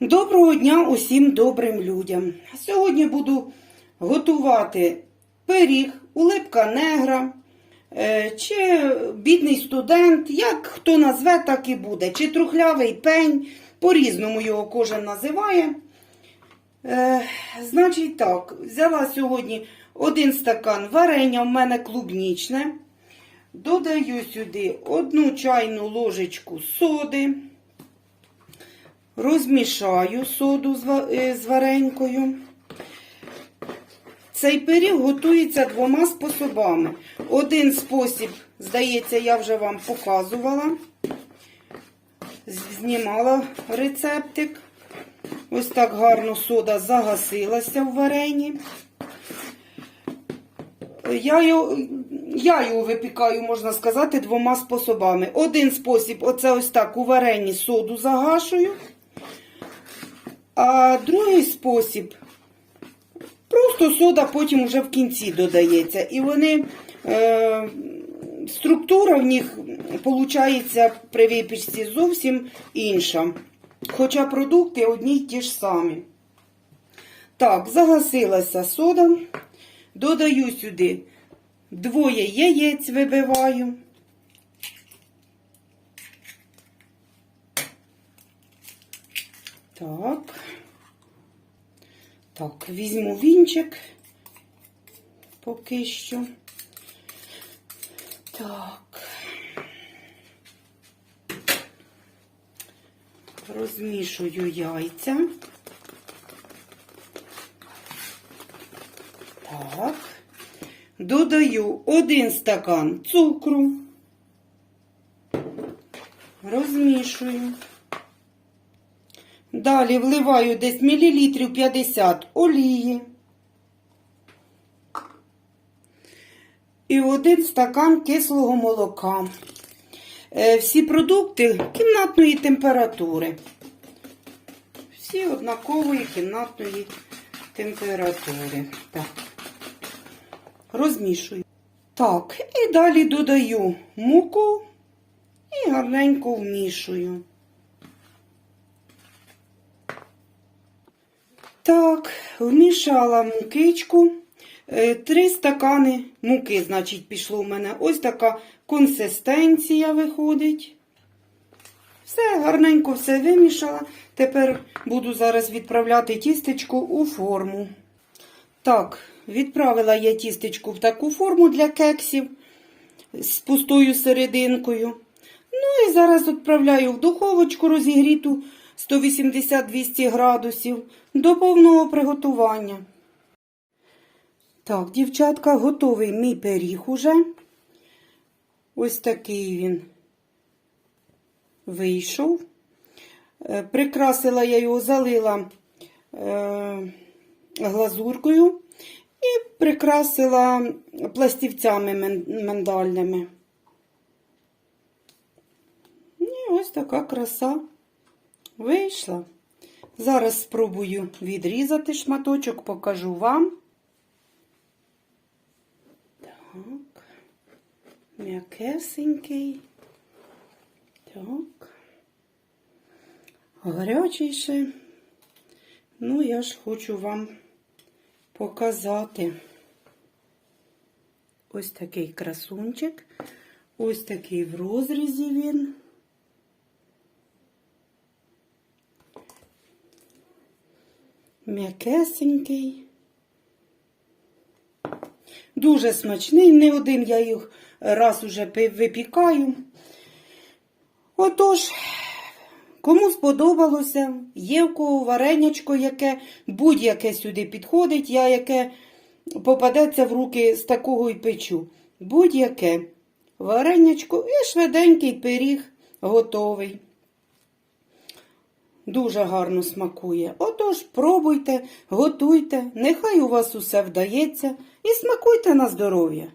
Доброго дня усім добрим людям. Сьогодні буду готувати пиріг, улипка негра, е, чи бідний студент, як хто назве, так і буде. Чи трухлявий пень, по-різному його кожен називає. Е, значить так, взяла сьогодні один стакан варення, в мене клубнічне. Додаю сюди одну чайну ложечку соди. Розмішаю соду е, з варенькою. Цей пиріг готується двома способами. Один спосіб, здається, я вже вам показувала. Знімала рецептик. Ось так гарно сода загасилася в варені. Я його, я його випікаю, можна сказати, двома способами. Один спосіб оце ось так у варені соду загашую. А другий спосіб просто сода потім вже в кінці додається. І вони, е, структура в них виходить при випічці зовсім інша. Хоча продукти одні й ті ж самі. Так, загасилася сода. Додаю сюди двоє яєць вибиваю. Так. Так, візьму вінчик поки що. Так. Розмішую яйця. Так. Додаю один стакан цукру. Розмішую. Далі вливаю десь мілілітрів 50 олії. І один стакан кислого молока. Е, Всі продукти кімнатної температури. Всі однакової кімнатної температури. Так. Розмішую. Так, і далі додаю муку і гарненько вмішую. Так, вмішала мукичку. Е, Три стакани муки, значить, пішло в мене. Ось така консистенція виходить. Все, гарненько все вимішала. Тепер буду зараз відправляти тістечко у форму. Так, відправила я тістечку в таку форму для кексів з пустою серединкою. Ну і зараз відправляю в духовочку розігріту 180-200 градусів до повного приготування. Так, дівчатка, готовий мій пиріг уже. Ось такий він вийшов. Е, Прикрасила я його, залила е, глазуркою і прикрасила пластівцями миндальними. І ось така краса вийшла. Зараз спробую відрізати шматочок, покажу вам. Так, м'якесенький. Так. Гарячий ще. Ну, я ж хочу вам показати. Ось такий красунчик. Ось такий в розрізі він. М'якесенький. Дуже смачний. Не один я їх раз уже випікаю. Отож, кому сподобалося, є в кого варенячко яке, будь-яке сюди підходить, я яке попадеться в руки з такого і печу. Будь-яке варенячко і швиденький пиріг готовий. Дуже гарно смакує. Отож, пробуйте, готуйте, нехай у вас усе вдається і смакуйте на здоров'я.